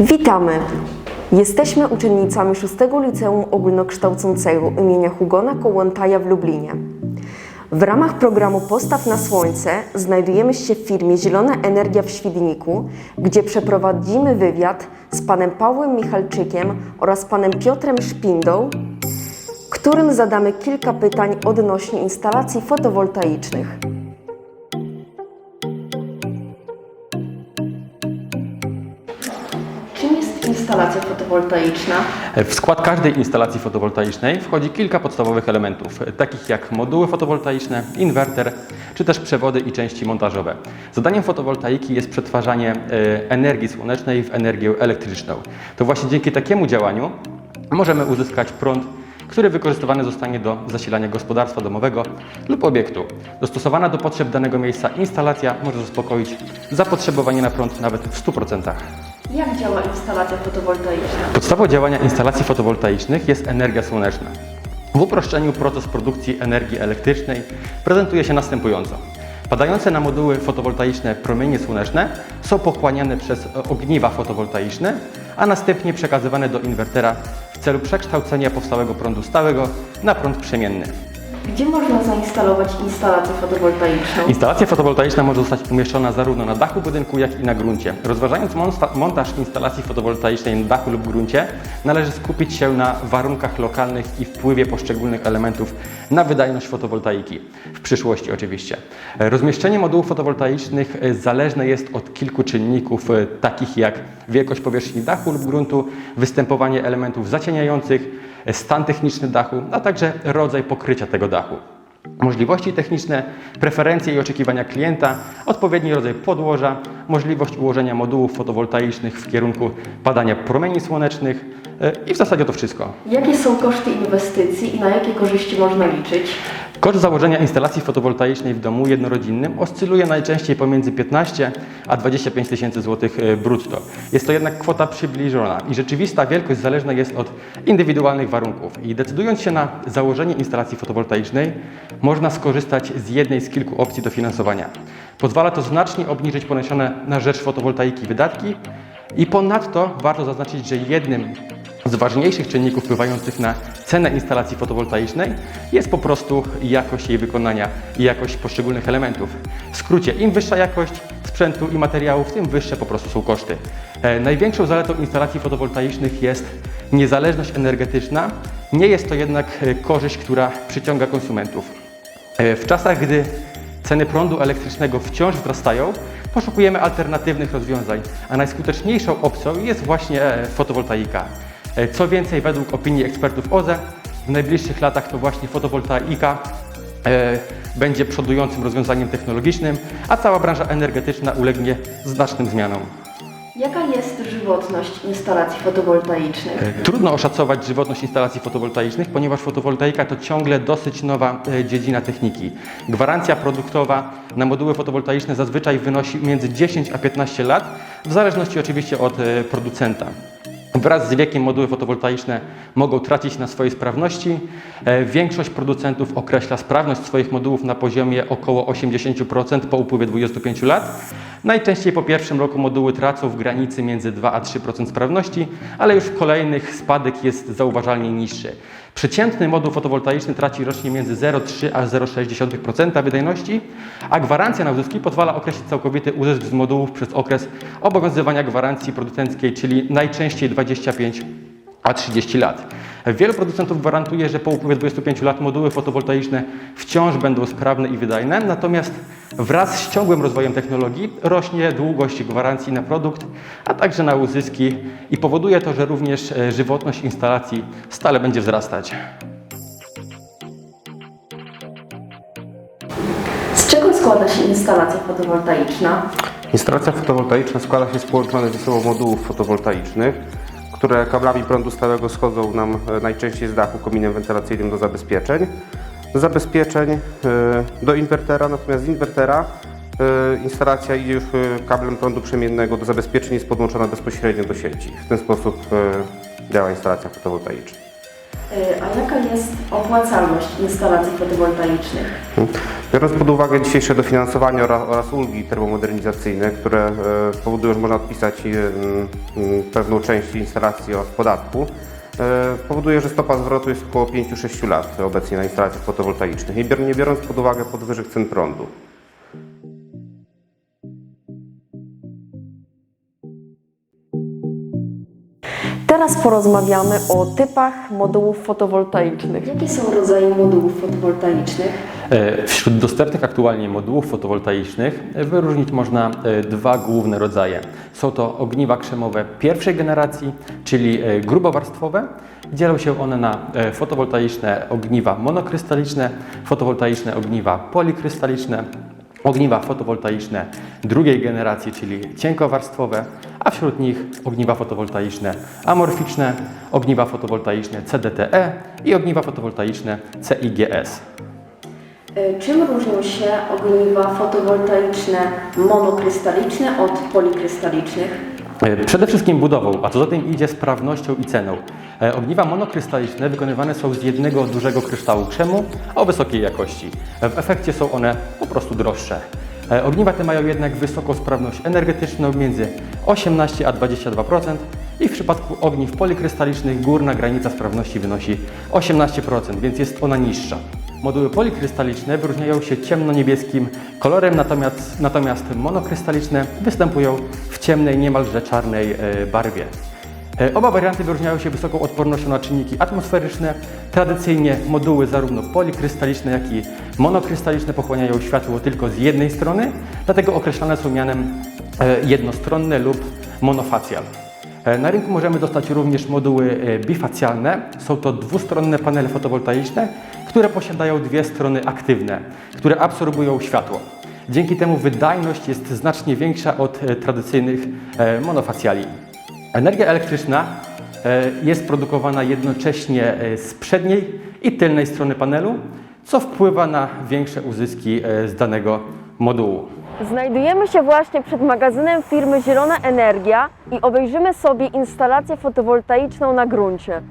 Witamy! Jesteśmy uczennicami 6 Liceum Ogólnokształcącego imienia Hugona Kołłątaja w Lublinie. W ramach programu Postaw na Słońce znajdujemy się w firmie Zielona Energia w Świdniku, gdzie przeprowadzimy wywiad z panem Pawłem Michalczykiem oraz panem Piotrem Szpindą, którym zadamy kilka pytań odnośnie instalacji fotowoltaicznych. Instalacja fotowoltaiczna? W skład każdej instalacji fotowoltaicznej wchodzi kilka podstawowych elementów, takich jak moduły fotowoltaiczne, inwerter, czy też przewody i części montażowe. Zadaniem fotowoltaiki jest przetwarzanie e, energii słonecznej w energię elektryczną. To właśnie dzięki takiemu działaniu możemy uzyskać prąd, który wykorzystywany zostanie do zasilania gospodarstwa domowego lub obiektu. Dostosowana do potrzeb danego miejsca instalacja może zaspokoić zapotrzebowanie na prąd nawet w 100%. Jak działa instalacja fotowoltaiczna? Podstawą działania instalacji fotowoltaicznych jest energia słoneczna. W uproszczeniu proces produkcji energii elektrycznej prezentuje się następująco. Padające na moduły fotowoltaiczne promienie słoneczne są pochłaniane przez ogniwa fotowoltaiczne, a następnie przekazywane do inwertera w celu przekształcenia powstałego prądu stałego na prąd przemienny. Gdzie można zainstalować instalację fotowoltaiczną? Instalacja fotowoltaiczna może zostać umieszczona zarówno na dachu budynku, jak i na gruncie. Rozważając montaż instalacji fotowoltaicznej na dachu lub gruncie, należy skupić się na warunkach lokalnych i wpływie poszczególnych elementów na wydajność fotowoltaiki. W przyszłości oczywiście. Rozmieszczenie modułów fotowoltaicznych zależne jest od kilku czynników, e, takich jak wielkość powierzchni dachu lub gruntu, występowanie elementów zacieniających, stan techniczny dachu, a także rodzaj pokrycia tego dachu. Możliwości techniczne, preferencje i oczekiwania klienta, odpowiedni rodzaj podłoża, możliwość ułożenia modułów fotowoltaicznych w kierunku padania promieni słonecznych e, i w zasadzie to wszystko. Jakie są koszty inwestycji i na jakie korzyści można liczyć? Koszt założenia instalacji fotowoltaicznej w domu jednorodzinnym oscyluje najczęściej pomiędzy 15 a 25 tysięcy złotych e, brutto. Jest to jednak kwota przybliżona i rzeczywista wielkość zależna jest od indywidualnych warunków. I decydując się na założenie instalacji fotowoltaicznej, można skorzystać z jednej z kilku opcji dofinansowania. Pozwala to znacznie obniżyć poniesione na rzecz fotowoltaiki wydatki i ponadto warto zaznaczyć, że jednym z ważniejszych czynników wpływających na cenę instalacji fotowoltaicznej jest po prostu jakość jej wykonania i jakość poszczególnych elementów. W skrócie, im wyższa jakość sprzętu i materiałów, tym wyższe po prostu są koszty. E, największą zaletą instalacji fotowoltaicznych jest niezależność energetyczna. Nie jest to jednak e, korzyść, która przyciąga konsumentów. E, W czasach, gdy ceny prądu elektrycznego wciąż wzrastają, poszukujemy alternatywnych rozwiązań, a najskuteczniejszą opcją jest właśnie fotowoltaika. E, Co więcej, według opinii ekspertów OZE, w najbliższych latach to właśnie fotowoltaika e, będzie przodującym rozwiązaniem technologicznym, a cała branża energetyczna ulegnie znacznym zmianom. Jaka jest żywotność instalacji fotowoltaicznych? Trudno oszacować żywotność instalacji fotowoltaicznych, ponieważ fotowoltaika to ciągle dosyć nowa e, dziedzina techniki. Gwarancja produktowa na moduły fotowoltaiczne zazwyczaj wynosi między 10 a 15 lat, w zależności oczywiście od e, producenta. Wraz z wiekiem moduły fotowoltaiczne mogą tracić na swojej sprawności. E, Większość producentów określa sprawność swoich modułów na poziomie około 80% po upływie 25 lat. Najczęściej po pierwszym roku moduły tracą w granicy między 2 a 3% sprawności, ale już w kolejnych spadek jest zauważalnie niższy. Przeciętny moduł fotowoltaiczny traci rocznie między 0,3 a 0,6% wydajności, a gwarancja na uzyski pozwala określić całkowity uzysk z modułów przez okres obowiązywania gwarancji producenckiej, czyli najczęściej 25 a 30 lat. Wielu producentów gwarantuje, że po upływie 25 lat moduły fotowoltaiczne wciąż będą sprawne i wydajne, natomiast wraz z ciągłym rozwojem technologii rośnie długość gwarancji na produkt, a także na uzyski i powoduje to, że również e, żywotność instalacji stale będzie wzrastać. Z czego składa się instalacja fotowoltaiczna? Instalacja fotowoltaiczna składa się z połączonych ze sobą modułów fotowoltaicznych, które kablami prądu stałego schodzą nam e, najczęściej z dachu kominem wentylacyjnym do zabezpieczeń. Do zabezpieczeń e, do inwertera, natomiast z inwertera e, instalacja idzie już kablem prądu przemiennego do zabezpieczeń jest podłączona bezpośrednio do sieci. W ten sposób działa instalacja fotowoltaiczna. A jaka jest opłacalność instalacji fotowoltaicznych? Biorąc pod uwagę dzisiejsze dofinansowanie oraz, ulgi termomodernizacyjne, które e, powodują, że można odpisać e, pewną część instalacji od podatku, e, powoduje, że stopa zwrotu jest około 5-6 lat obecnie na instalacjach fotowoltaicznych, nie biorąc pod uwagę podwyżek cen prądu. Teraz porozmawiamy o typach modułów fotowoltaicznych. Jakie są rodzaje modułów fotowoltaicznych? E, Wśród dostępnych aktualnie modułów fotowoltaicznych e, wyróżnić można e, dwa główne rodzaje. Są to ogniwa krzemowe pierwszej generacji, czyli grubowarstwowe. Dzielą się one na fotowoltaiczne ogniwa monokrystaliczne, fotowoltaiczne ogniwa polikrystaliczne, ogniwa fotowoltaiczne drugiej generacji, czyli cienkowarstwowe, a wśród nich ogniwa fotowoltaiczne amorficzne, ogniwa fotowoltaiczne CDTE i ogniwa fotowoltaiczne CIGS. E, Czym różnią się ogniwa fotowoltaiczne monokrystaliczne od polikrystalicznych? E, Przede wszystkim budową, a co za tym idzie sprawnością i ceną. E, Ogniwa monokrystaliczne wykonywane są z jednego dużego kryształu krzemu o wysokiej jakości. W efekcie są one po prostu droższe. E, Ogniwa te mają jednak wysoką sprawność energetyczną między 18 a 22% i w przypadku ogniw polikrystalicznych górna granica sprawności wynosi 18%, więc jest ona niższa. Moduły polikrystaliczne wyróżniają się ciemno-niebieskim kolorem, natomiast, natomiast monokrystaliczne występują w ciemnej, niemalże czarnej e, barwie. E, Oba warianty wyróżniają się wysoką odpornością na czynniki atmosferyczne. Tradycyjnie moduły zarówno polikrystaliczne, jak i monokrystaliczne pochłaniają światło tylko z jednej strony, dlatego określane są mianem e, jednostronne lub monofacjal. Na rynku możemy dostać również moduły bifacjalne. Są to dwustronne panele fotowoltaiczne, które posiadają dwie strony aktywne, które absorbują światło. Dzięki temu wydajność jest znacznie większa od e, tradycyjnych e, monofacjali. Energia elektryczna e, jest produkowana jednocześnie z przedniej i tylnej strony panelu, co wpływa na większe uzyski z danego modułu. Znajdujemy się właśnie przed magazynem firmy Zielona Energia i obejrzymy sobie instalację fotowoltaiczną na gruncie.